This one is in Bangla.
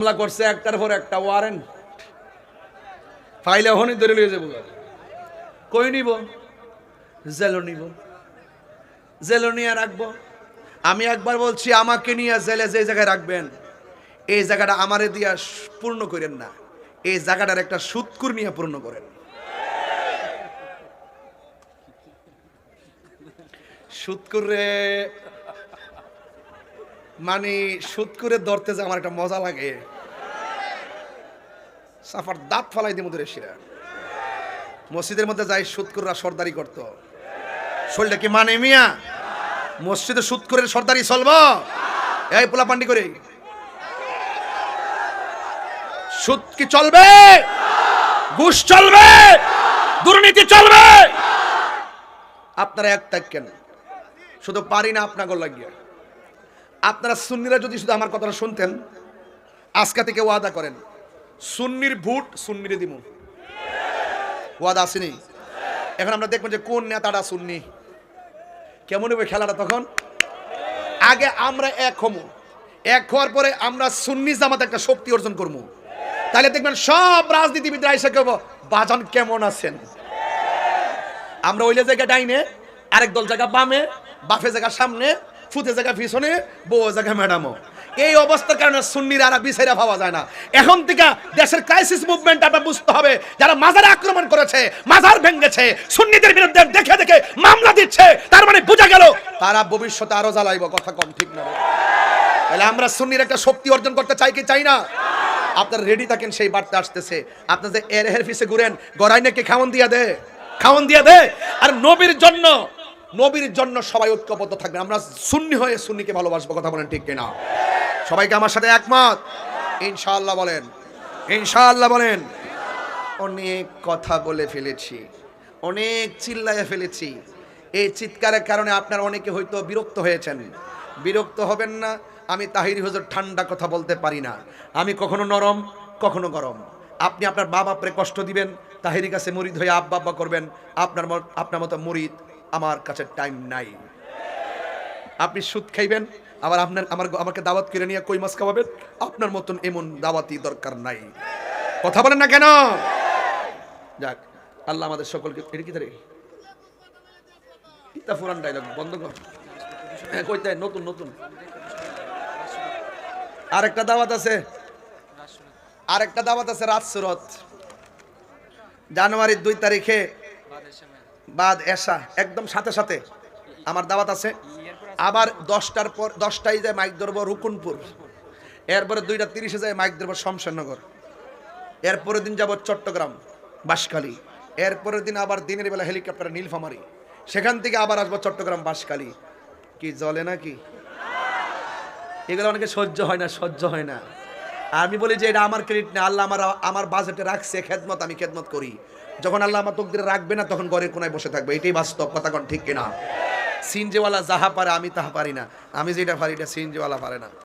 মামলা করছে একটার পর একটা ওয়ারেন্ট ফাইলে হনি ধরে লিয়ে যাব কই নিব? জেলো নিব। জেলো নিয়ে রাখব। আমি একবার বলছি, আমাকে নিয়ে জেলে যে জায়গায় রাখবেন, এই জায়গাটা আমারে দিয়া পূর্ণ করেন না। এই জায়গাটার একটা সুৎকুর নিয়ে পূর্ণ করেন। সুৎকুরে মানে সুদ করে ধরতে যে আমার একটা মজা লাগে। সাফার দাঁত ফালাই দিয়ে মুদের শিরা। মসজিদের মধ্যে যাই সুদকুররা সর্দারি করত। শরীরটা কি মানে মিয়া? মসজিদে সুদকুরের সর্দারি চলব? এই পোলা পান্ডি করে সুদ কি চলবে? ঘুষ চলবে? দুর্নীতি চলবে? আপনারা এক কেন? শুধু পারি না আপনাকে লাগিয়া। আপনারা সুন্নিরা যদি শুধু আমার কথাটা শুনতেন, আজকা থেকে ওয়াদা করেন, সুন্নির ভোট সুন্নিরে দিব ওয়াদা আসেনি এখন আমরা দেখব যে কোন নেতাটা সুন্নি। কেমন হবে খেলাটা তখন? আগে আমরা এক হমু, এক হওয়ার পরে আমরা সুন্নি জামাত একটা শক্তি অর্জন করব। তাহলে দেখবেন সব রাজনীতিবিদরা এসে কেব বাজান কেমন আছেন? আমরা ওইলে জায়গা ডাইনে, আরেক দল জায়গা বামে, বাফে জায়গা সামনে ফুতে জায়গা পিছনে বউ জায়গা, ম্যাডামও। এই অবস্থার কারণে সুন্নিরা আর বিচারা পাওয়া যায় না। এখন থেকে দেশের ক্রাইসিস মুভমেন্ট আপনার বুঝতে হবে, যারা মাজারে আক্রমণ করেছে, মাজার ভেঙেছে, সুন্নিদের বিরুদ্ধে দেখে দেখে মামলা দিচ্ছে, তার মানে বোঝা গেল তারা ভবিষ্যতে আরও জ্বালাইব, কথা কম, ঠিক না তাহলে আমরা সুন্নির একটা শক্তি অর্জন করতে চাই কি চাই না? আপনারা রেডি থাকেন, সেই বার্তা আসতেছে। আপনার যে এর হের ফিসে ঘুরেন, গড়াই নাকি খাওয়ান দিয়া দে খাওয়ান দিয়া দে। আর নবীর জন্য নবীর জন্য সবাই ঐক্যবদ্ধ থাকবে আমরা সুন্নি হয়ে সুন্নিকে ভালোবাসবো, কথা বলেন ঠিক কিনা? সবাইকে আমার সাথে একমত? ইনশাআল্লাহ বলেন। ইনশাআল্লাহ বলেন। অনেক কথা বলে ফেলেছি, অনেক চিল্লাইয়া ফেলেছি। এই চিৎকারের কারণে আপনার অনেকে হয়তো বিরক্ত হয়েছেন। বিরক্ত হবেন না, আমি তাহির হুজুর ঠান্ডা কথা বলতে পারি না। আমি কখনো নরম, কখনো গরম। আপনি আপনার বাবা বাপরে কষ্ট দিবেন তাহিরি কাছে মুরিদ হয়ে আব্বা আব্বা করবেন, আপনার আপনার মতো মুরিদ আমার কাছে টাইম নাই। আপনি সুদ খাইবেন, আবার আপনার, আমার আমাকে দাওয়াত কিনে নিয়ে কই মাছ খাওয়াবেন? আপনার মতন এমন দাওয়াতি দরকার নাই। কথা বলেন না কেন? যাক, আল্লাহ আমাদের সকলকে এটা কি ধরে ইতা ফুরান ডায়লগ বন্ধ কর। হ্যাঁ নতুন নতুন। আরেকটা দাওয়াত আছে। আরেকটা দাওয়াত আছে রাত সুরত। জানুয়ারির দুই তারিখে বাদ এসা, একদম সাথে সাথে। আমার দাওয়াত আছে। আবার দশটার পর, দশটায় যায় মাইক ধরবো রুকুনপুর। এরপরে দুইটা তিরিশে যায় মাইক ধরবো শমশেরনগর। এরপরের দিন যাব চট্টগ্রাম, বাঁশখালী। এরপরের দিন আবার দিনের বেলা হেলিকপ্টারে নীলফামারি। সেখান থেকে আবার আসব চট্টগ্রাম, বাঁশখালী। কি জলে নাকি? এগুলো অনেকে সহ্য হয় না, সহ্য হয় না। আমি বলি যে এটা আমার ক্রেডিট না, আল্লাহ আমার আমার বাজেটে রাখছে, খেদমত, আমি খেদমত করি। যখন আল্লাহ আমার তকদিরে রাখবে না, তখন ঘরের কোনায় বসে থাকবে। এটাই বাস্তব, কথা কোন ঠিক কিনা? সিনজেওয়ালা যাহা পারে, আমি তাহা পারি না। আমি যেটা পারি, এটা সিনজেওয়ালা পারে না।